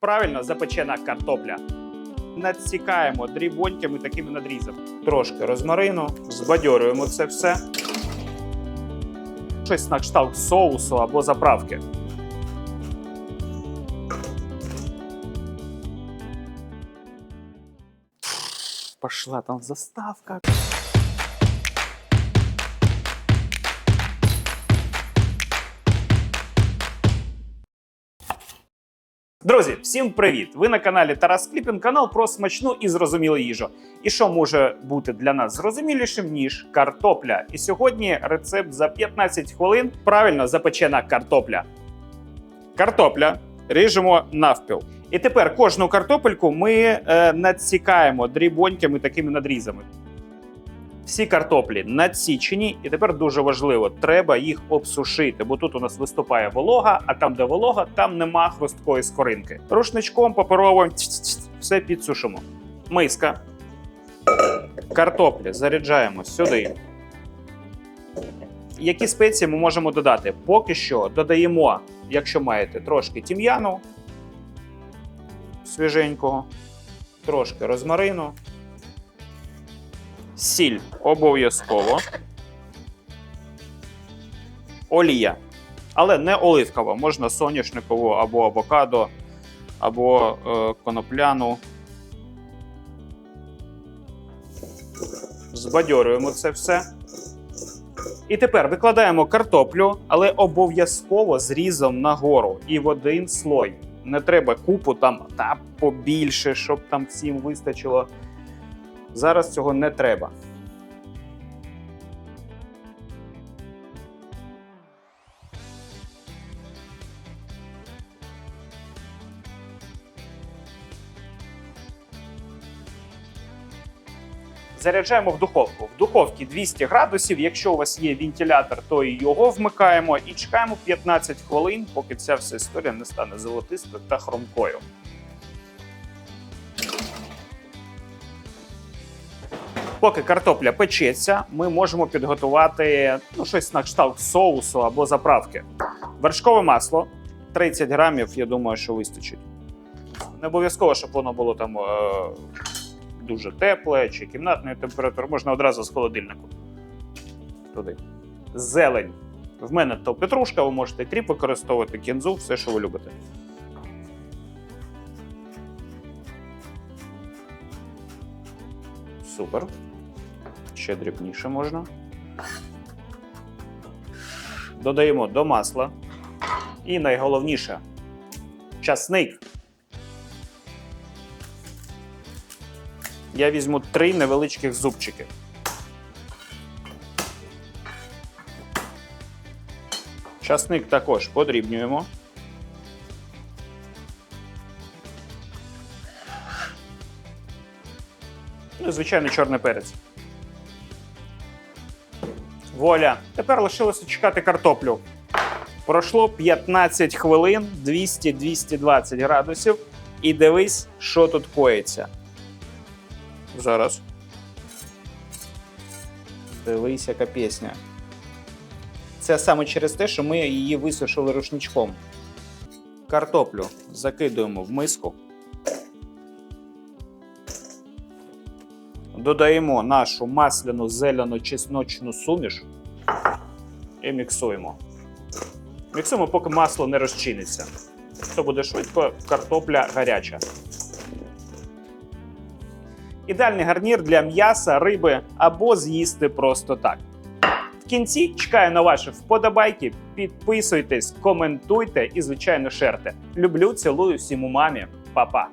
Правильно запечена картопля. Надсікаємо дрібонькими такими надрізами. Трошки розмарину, збадьорюємо це все. Щось на кшталт соусу або заправки. Пошла там заставка. Друзі, всім привіт! Ви на каналі Тарас Кліпін, канал про смачну і зрозумілу їжу. І що може бути для нас зрозумілішим, ніж картопля. І сьогодні рецепт за 15 хвилин правильно запечена картопля. Картопля ріжемо навпіл. І тепер кожну картопельку ми е, надсікаємо дрібонькими такими надрізами. Всі картоплі надсічені, і тепер дуже важливо, треба їх обсушити, бо тут у нас виступає волога, а там, де волога, там нема хрусткої скоринки. Рушничком паперовим все підсушимо. Миска. Картоплі заряджаємо сюди. Які спеції ми можемо додати? Поки що додаємо, якщо маєте, трошки тім'яну свіженького, трошки розмарину, сіль обов'язково, олія, але не оливкова, можна соняшникову або авокадо, або е, конопляну. Збадьорюємо це все. І тепер викладаємо картоплю, але обов'язково зрізом нагору і в один слой. Не треба купу там та побільше, щоб там всім вистачило. Зараз цього не треба. Заряджаємо в духовку. В духовці 200 градусів. Якщо у вас є вентилятор, то і його вмикаємо і чекаємо 15 хвилин, поки ця вся історія не стане золотистою та хромкою. Поки картопля печеться, ми можемо підготувати ну, щось на кшталт соусу або заправки. Вершкове масло 30 грамів, я думаю, що вистачить. Не обов'язково, щоб воно було там е, дуже тепле чи кімнатної температури, можна одразу з холодильнику. Туди. Зелень. В мене то петрушка, ви можете кріп використовувати, кінзу, все, що ви любите. Супер. Ще дрібніше можна. Додаємо до масла. І найголовніше часник. Я візьму три невеличких зубчики. Часник також подрібнюємо. Ну, і, звичайно, чорний перець. Воля. Тепер лишилося чекати картоплю. Пройшло 15 хвилин, 200-220 градусів. І дивись, що тут коїться. Зараз. Дивись, яка пісня. Це саме через те, що ми її висушили рушничком. Картоплю закидуємо в миску. Додаємо нашу масляну зелену чесночну суміш і міксуємо. Міксуємо, поки масло не розчиниться. Це буде швидко, картопля гаряча. Ідеальний гарнір для м'яса, риби або з'їсти просто так. В кінці чекаю на ваші вподобайки. Підписуйтесь, коментуйте і, звичайно, шерте. Люблю, цілую всім у мамі. Па-па!